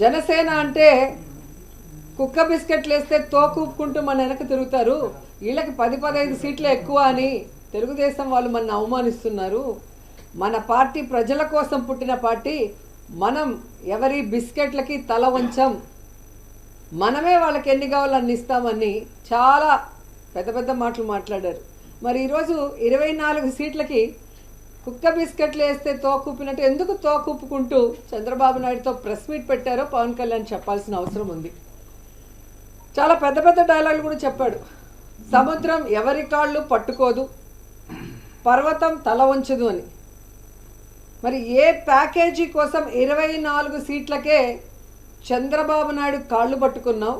జనసేన అంటే కుక్క బిస్కెట్లు వేస్తే తోకూపుకుంటూ మన వెనక తిరుగుతారు. వీళ్ళకి పది పదహైదు సీట్లు ఎక్కువ అని తెలుగుదేశం వాళ్ళు మన అవమానిస్తున్నారు. మన పార్టీ ప్రజల కోసం పుట్టిన పార్టీ మనం ఎవరి బిస్కెట్లకి తల వంచం మనమే వాళ్ళకి ఎన్ని కావాలో అన్ని ఇస్తామని చాలా పెద్ద పెద్ద మాటలు మాట్లాడారు. మరి ఈరోజు ఇరవై నాలుగు సీట్లకి కుక్క బిస్కెట్లు వేస్తే తోకూపినట్టు ఎందుకు తోకూపుకుంటూ చంద్రబాబు నాయుడుతో ప్రెస్ మీట్ పెట్టారో పవన్ కళ్యాణ్ చెప్పాల్సిన అవసరం ఉంది. చాలా పెద్ద పెద్ద డైలాగులు కూడా చెప్పాడు. సముద్రం ఎవరి కాళ్ళు పట్టుకోదు పర్వతం తల వంచదు అని. మరి ఏ ప్యాకేజీ కోసం ఇరవై నాలుగు సీట్లకే చంద్రబాబు నాయుడు కాళ్ళు పట్టుకున్నాం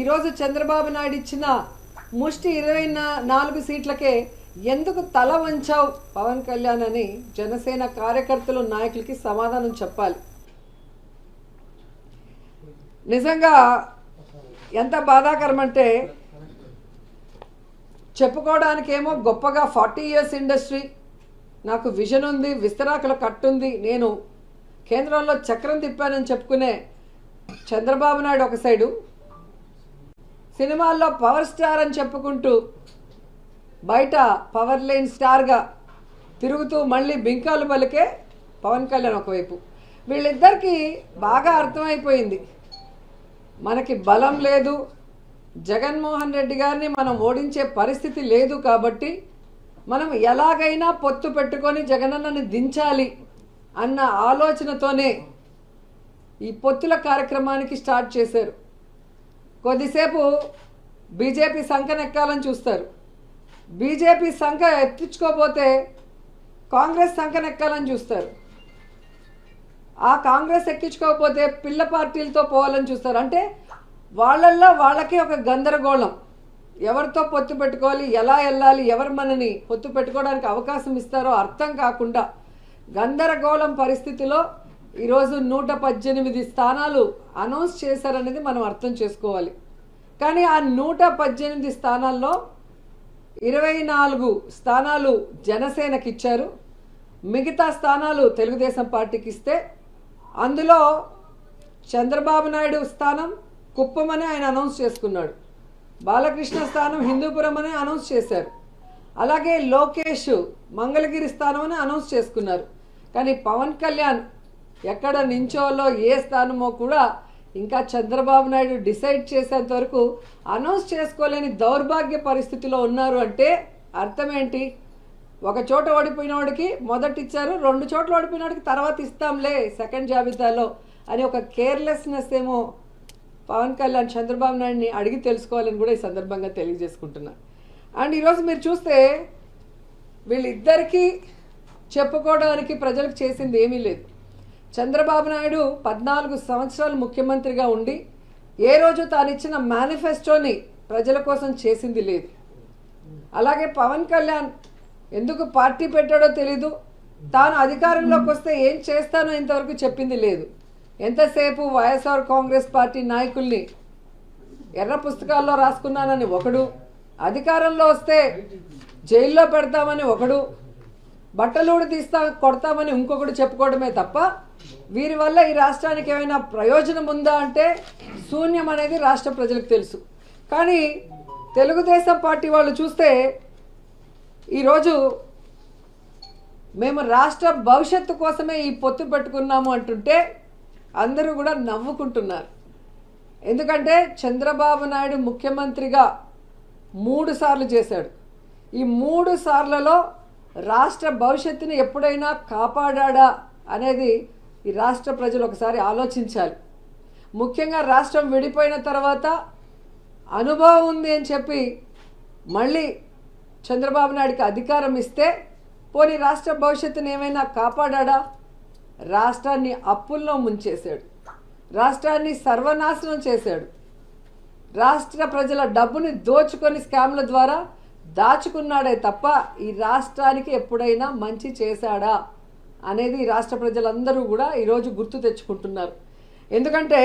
ఈరోజు చంద్రబాబు నాయుడు ఇచ్చిన ముష్టి ఇరవై నాలుగు సీట్లకే ఎందుకు తల వంచావు పవన్ కళ్యాణ్ అని జనసేన కార్యకర్తలు నాయకులకి సమాధానం చెప్పాలి. నిజంగా ఎంత బాధాకరం అంటే చెప్పుకోవడానికేమో గొప్పగా ఫార్టీ ఇయర్స్ ఇండస్ట్రీ నాకు విజన్ ఉంది విస్తరాకుల కట్టుంది నేను కేంద్రంలో చక్రం తిప్పానని చెప్పుకునే చంద్రబాబు నాయుడు ఒక సైడు సినిమాల్లో పవర్ స్టార్ అని చెప్పుకుంటూ బయట పవర్ లైన్ స్టార్గా తిరుగుతూ మళ్ళీ బింకాలు పలికే పవన్ కళ్యాణ్ ఒకవైపు. వీళ్ళిద్దరికీ బాగా అర్థమైపోయింది. మనకి బలం లేదు. జగన్మోహన్ రెడ్డి గారిని మనం ఓడించే పరిస్థితి లేదు కాబట్టి మనం ఎలాగైనా పొత్తు పెట్టుకొని జగనన్నని దించాలి అన్న ఆలోచనతోనే ఈ పొత్తుల కార్యక్రమానికి స్టార్ట్ చేశారు. కొద్దిసేపు బీజేపీ సంఖనెక్కాలని చూస్తారు. బీజేపీ సంఖ ఎత్తించుకోపోతే కాంగ్రెస్ సంఖనెక్కాలని చూస్తారు. ఆ కాంగ్రెస్ ఎక్కించుకోకపోతే పిల్ల పార్టీలతో పోవాలని చూస్తారు. అంటే వాళ్ళల్లో వాళ్ళకే ఒక గందరగోళం. ఎవరితో పొత్తు పెట్టుకోవాలి ఎలా వెళ్ళాలి ఎవరు మనని పొత్తు పెట్టుకోవడానికి అవకాశం ఇస్తారో అర్థం కాకుండా గందరగోళం పరిస్థితిలో ఈరోజు నూట పద్దెనిమిది స్థానాలు అనౌన్స్ చేశారనేది మనం అర్థం చేసుకోవాలి. కానీ ఆ నూట పద్దెనిమిది స్థానాల్లో ఇరవై నాలుగు స్థానాలు జనసేనకి ఇచ్చారు. మిగతా స్థానాలు తెలుగుదేశం పార్టీకి ఇస్తే అందులో చంద్రబాబు నాయుడు స్థానం కుప్పమని ఆయన అనౌన్స్ చేసుకున్నాడు. బాలకృష్ణ స్థానం హిందూపురం అని అనౌన్స్ చేశారు. అలాగే లోకేష్ మంగళగిరి స్థానం అని అనౌన్స్ చేసుకున్నారు. కానీ పవన్ కళ్యాణ్ ఎక్కడ నించోలో ఏ స్థానమో కూడా ఇంకా చంద్రబాబు నాయుడు డిసైడ్ చేసేంత వరకు అనౌన్స్ చేసుకోలేని దౌర్భాగ్య పరిస్థితిలో ఉన్నారు అంటే అర్థం ఏంటి ఒక చోట ఓడిపోయిన వాడికి మొదట ఇచ్చారు రెండు చోట్ల ఓడిపోయిన వాడికి తర్వాత ఇస్తాంలే సెకండ్ జాబితాలో అని ఒక కేర్లెస్నెస్ ఏమో పవన్ కళ్యాణ్ చంద్రబాబు నాయుడిని అడిగి తెలుసుకోవాలని కూడా ఈ సందర్భంగా తెలియజేసుకుంటున్నా. అండ్ ఈరోజు మీరు చూస్తే వీళ్ళిద్దరికీ చెప్పుకోవడానికి ప్రజలకు చేసింది ఏమీ లేదు. చంద్రబాబు నాయుడు పద్నాలుగు సంవత్సరాలు ముఖ్యమంత్రిగా ఉండి ఏ రోజు తాను ఇచ్చిన మేనిఫెస్టోని ప్రజల కోసం చేసింది లేదు. అలాగే పవన్ కళ్యాణ్ ఎందుకు పార్టీ పెట్టాడో తెలీదు. తాను అధికారంలోకి వస్తే ఏం చేస్తానో ఇంతవరకు చెప్పింది లేదు. ఎంతసేపు వైఎస్ఆర్ కాంగ్రెస్ పార్టీ నాయకుల్ని ఎర్ర పుస్తకాల్లో రాసుకున్నానని ఒకడు అధికారంలో వస్తే జైల్లో పెడతామని ఒకడు బట్టలు తీస్తా కొడతామని ఇంకొకటి చెప్పుకోవడమే తప్ప వీరి వల్ల ఈ రాష్ట్రానికి ఏమైనా ప్రయోజనం ఉందా అంటే శూన్యం అనేది రాష్ట్ర ప్రజలకు తెలుసు. కానీ తెలుగుదేశం పార్టీ వాళ్ళు చూస్తే ఈరోజు మేము రాష్ట్ర భవిష్యత్తు కోసమే ఈ పొత్తు పెట్టుకున్నాము అంటుంటే అందరూ కూడా నవ్వుకుంటున్నారు. ఎందుకంటే చంద్రబాబు నాయుడు ముఖ్యమంత్రిగా మూడు సార్లు చేశాడు. ఈ మూడు సార్లలో రాష్ట్ర భవిష్యత్తుని ఎప్పుడైనా కాపాడా అనేది ఈ రాష్ట్ర ప్రజలు ఒకసారి ఆలోచించాలి. ముఖ్యంగా రాష్ట్రం విడిపోయిన తర్వాత అనుభవం ఉంది అని చెప్పి మళ్ళీ చంద్రబాబు నాయుడికి అధికారం ఇస్తే పోనీ రాష్ట్ర భవిష్యత్తుని ఏమైనా కాపాడా రాష్ట్రాన్ని అప్పుల్లో ముంచేశాడు. రాష్ట్రాన్ని సర్వనాశనం చేశాడు. రాష్ట్ర ప్రజల డబ్బుని దోచుకొని స్కామ్ల ద్వారా దాచుకున్నాడే తప్ప ఈ రాష్ట్రానికి ఎప్పుడైనా మంచి చేశాడా అనేది ఈ రాష్ట్ర ప్రజలందరూ కూడా ఈరోజు గుర్తు తెచ్చుకుంటున్నారు. ఎందుకంటే